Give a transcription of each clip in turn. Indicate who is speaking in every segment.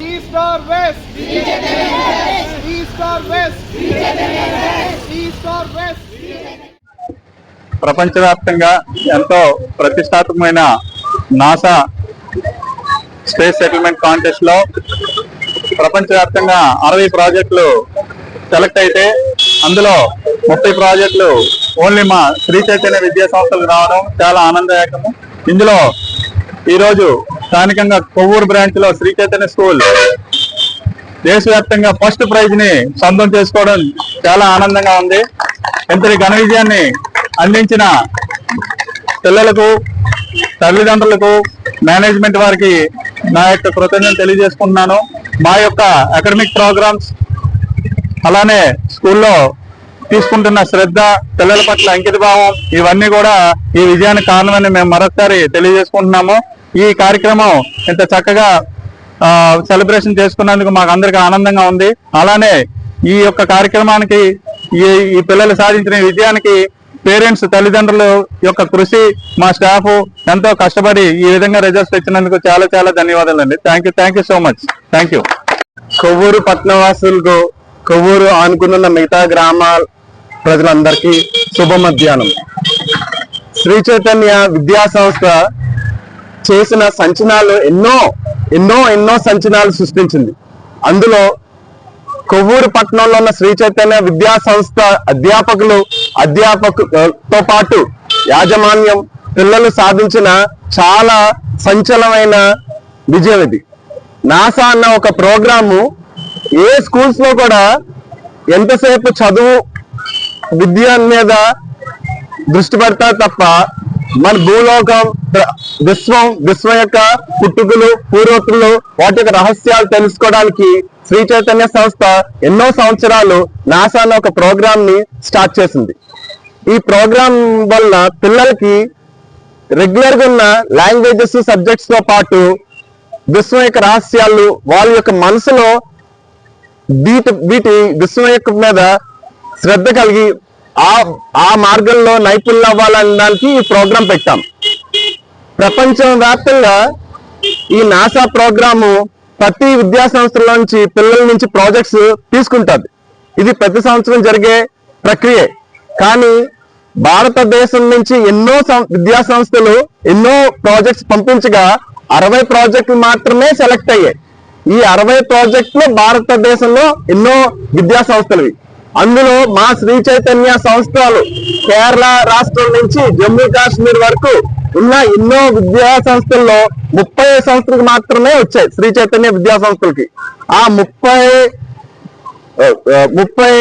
Speaker 1: East or west? East or west? East or west?
Speaker 2: ప్రపంచవ్యాప్తంగా ఎంతో ప్రతిష్టాత్మకమైన నాసా స్పేస్ సెటిల్మెంట్ కాంటెస్ట్లో ప్రపంచవ్యాప్తంగా అరవై ప్రాజెక్టులు సెలెక్ట్ అయితే అందులో ముప్పై ప్రాజెక్టులు ఓన్లీ మా శ్రీ చైతన్య విద్యా సంస్థలకు రావడం చాలా ఆనందదాయకము ఇందులో ఈరోజు స్థానికంగా కొవ్వూరు బ్రాంచ్లో శ్రీ చైతన్య స్కూల్ దేశవ్యాప్తంగా ఫస్ట్ ప్రైజ్ని సొంతం చేసుకోవడం చాలా ఆనందంగా ఉంది. ఇంతటి ఘన విజయాన్ని అందించిన పిల్లలకు తల్లిదండ్రులకు మేనేజ్మెంట్ వారికి నా యొక్క కృతజ్ఞతలు తెలియజేసుకుంటున్నాను. మా యొక్క అకాడమిక్ ప్రోగ్రామ్స్ అలానే స్కూల్లో తీసుకుంటున్న శ్రద్ధ పిల్లల పట్ల అంకిత భావం ఇవన్నీ కూడా ఈ విజయానికి కారణమని మేము మరొకసారి తెలియజేసుకుంటున్నాము. ఈ కార్యక్రమం ఇంత చక్కగా సెలబ్రేషన్ చేసుకున్నందుకు మాకు అందరికీ ఆనందంగా ఉంది. అలానే ఈ యొక్క కార్యక్రమానికి ఈ ఈ పిల్లలు సాధించిన విజయానికి పేరెంట్స్ తల్లిదండ్రుల యొక్క కృషి మా స్టాఫ్ ఎంతో కష్టపడి ఈ విధంగా రిజల్ట్స్ తెచ్చినందుకు చాలా చాలా ధన్యవాదాలు అండి. Thank you thank you so much thank you
Speaker 3: Kovvur పట్టణవాసులకు Kovvur ఆనుకున్న మిగతా గ్రామాల ప్రజలందరికీ శుభ మధ్యాహ్నం శ్రీ చైతన్య విద్యా సంస్థ చేసిన సంచనాలు ఎన్నో ఎన్నో ఎన్నో సంచనాలు సృష్టించింది. అందులో కొవ్వూరు పట్టణంలో ఉన్న శ్రీ చైతన్య విద్యా సంస్థ అధ్యాపకులు అధ్యాపకులతో పాటు యాజమాన్యం పిల్లలు సాధించిన చాలా సంచలమైన విజయం ఇది. నాసా అన్న ఒక ప్రోగ్రాము ఏ స్కూల్స్లో కూడా ఎంతసేపు చదువు విద్య మీద దృష్టి పెడతారు తప్ప మన భూలోకం విశ్వం విశ్వం యొక్క పుట్టుకులు పూర్వకులు వాటి యొక్క రహస్యాలు తెలుసుకోవడానికి శ్రీ చైతన్య సంస్థ ఎన్నో సంవత్సరాలు నాసా అనే ఒక ప్రోగ్రామ్ని స్టార్ట్ చేసింది. ఈ ప్రోగ్రామ్ వల్ల పిల్లలకి రెగ్యులర్గా ఉన్న లాంగ్వేజెస్ సబ్జెక్ట్స్తో పాటు విశ్వం యొక్క రహస్యాలు వాళ్ళ యొక్క మనసులో వీటి వీటి విశ్వం యొక్క మీద శ్రద్ధ కలిగి ఆ ఆ మార్గంలో నైపుణ్యం అవ్వాలనడానికి ఈ ప్రోగ్రాం పెట్టాం. ప్రపంచం వ్యాప్తంగా ఈ నాసా ప్రోగ్రాము ప్రతి విద్యా సంస్థల నుంచి పిల్లల నుంచి ప్రాజెక్ట్స్ తీసుకుంటుంది. ఇది ప్రతి సంవత్సరం జరిగే ప్రక్రియ. కానీ భారతదేశం నుంచి ఎన్నో సం- విద్యా సంస్థలు ఎన్నో ప్రాజెక్ట్స్ పంపించగా అరవై ప్రాజెక్టులు మాత్రమే సెలెక్ట్ అయ్యాయి. ఈ అరవై ప్రాజెక్టులు భారతదేశంలో ఎన్నో విద్యా సంస్థలు అందులో మా శ్రీ చైతన్య సంస్థలు కేరళ రాష్ట్రం నుంచి జమ్మూ కాశ్మీర్ వరకు ఉన్న ఎన్నో విద్యా సంస్థల్లో ముప్పై సంస్థలకు మాత్రమే వచ్చాయి శ్రీ చైతన్య విద్యా సంస్థలకి. ఆ ముప్పై ముప్పై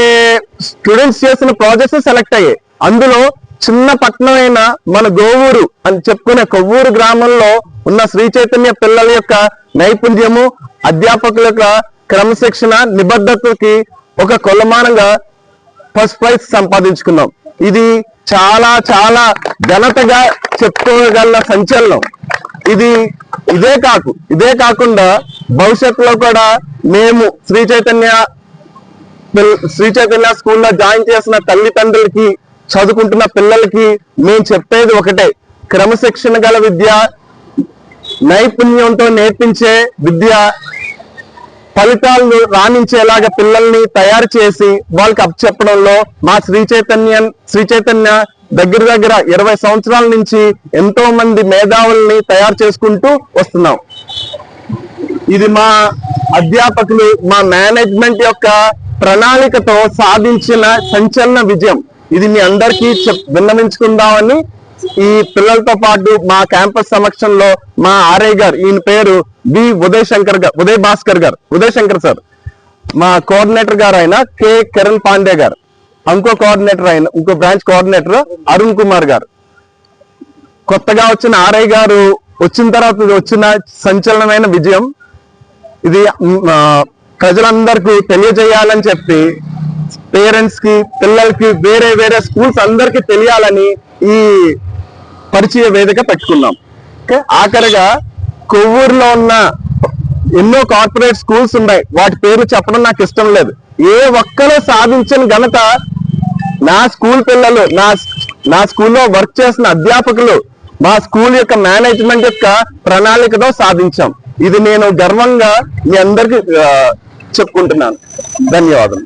Speaker 3: స్టూడెంట్స్ చేసిన ప్రాజెక్ట్స్ సెలెక్ట్ అయ్యాయి. అందులో చిన్న పట్టణమైన మన గోవూరు అని చెప్పుకునే కొవ్వూరు గ్రామంలో ఉన్న శ్రీ చైతన్య పిల్లల యొక్క నైపుణ్యము అధ్యాపకుల యొక్క క్రమశిక్షణ నిబద్ధతకి ఒక కొలమానంగా ఫస్ట్ ప్రైజ్ సంపాదించుకున్నాం. ఇది చాలా చాలా ఘనతగా చెప్పుకోగల సంచలనం. ఇది ఇదే కాకు. ఇదే కాకుండా భవిష్యత్తులో కూడా మేము శ్రీ చైతన్య శ్రీ చైతన్య స్కూల్లో జాయిన్ చేసిన తల్లిదండ్రులకి చదువుకుంటున్న పిల్లలకి మేము చెప్పేది ఒకటే. క్రమశిక్షణ గల విద్య నైపుణ్యంతో నేర్పించే విద్య ఫలితాలను రాణించేలాగా పిల్లల్ని తయారు చేసి వాళ్ళకి అప్పచెప్పడంలో మా శ్రీ చైతన్య శ్రీ చైతన్య దగ్గర దగ్గర ఇరవై సంవత్సరాల నుంచి ఎంతో మంది మేధావుల్ని తయారు చేసుకుంటూ వస్తున్నాం. ఇది మా అధ్యాపకులు మా మేనేజ్మెంట్ యొక్క ప్రణాళికతో సాధించిన సంచలన విజయం. ఇది మీ అందరికీ విన్నవించుకుందామని ఈ పిల్లలతో పాటు మా క్యాంపస్ సమక్షంలో మా ఆర్ఐ గారు ఈయన పేరు బి ఉదయ్ శంకర్ గారు ఉదయ్ భాస్కర్ గారు ఉదయ్ శంకర్ సార్. మా కోఆర్డినేటర్ గారు ఆయన కె కిరణ్ పాండే గారు ఇంకో కోఆర్డినేటర్ ఆయన ఇంకో బ్రాంచ్ కోఆర్డినేటర్ అరుణ్ కుమార్ గారు. కొత్తగా వచ్చిన ఆర్ఐ గారు వచ్చిన తర్వాత ఇది వచ్చిన సంచలనమైన విజయం. ఇది ప్రజలందరికీ తెలియజేయాలని చెప్పి పేరెంట్స్కి పిల్లలకి వేరే వేరే స్కూల్స్ అందరికి తెలియాలని ఈ పరిచయ వేదిక పెట్టుకున్నాం. ఆఖరిగా కొవ్వూరులో ఉన్న ఎన్నో కార్పొరేట్ స్కూల్స్ ఉన్నాయి. వాటి పేర్లు చెప్పడం నాకు ఇష్టం లేదు. ఏ ఒక్కరూ సాధించిన ఘనత నా స్కూల్ పిల్లలు నా నా స్కూల్లో వర్క్ చేసిన అధ్యాపకులు మా స్కూల్ యొక్క మేనేజ్మెంట్ యొక్క ప్రణాళికతో సాధించాం. ఇది నేను గర్వంగా మీ అందరికి చెప్పుకుంటున్నాను. ధన్యవాదాలు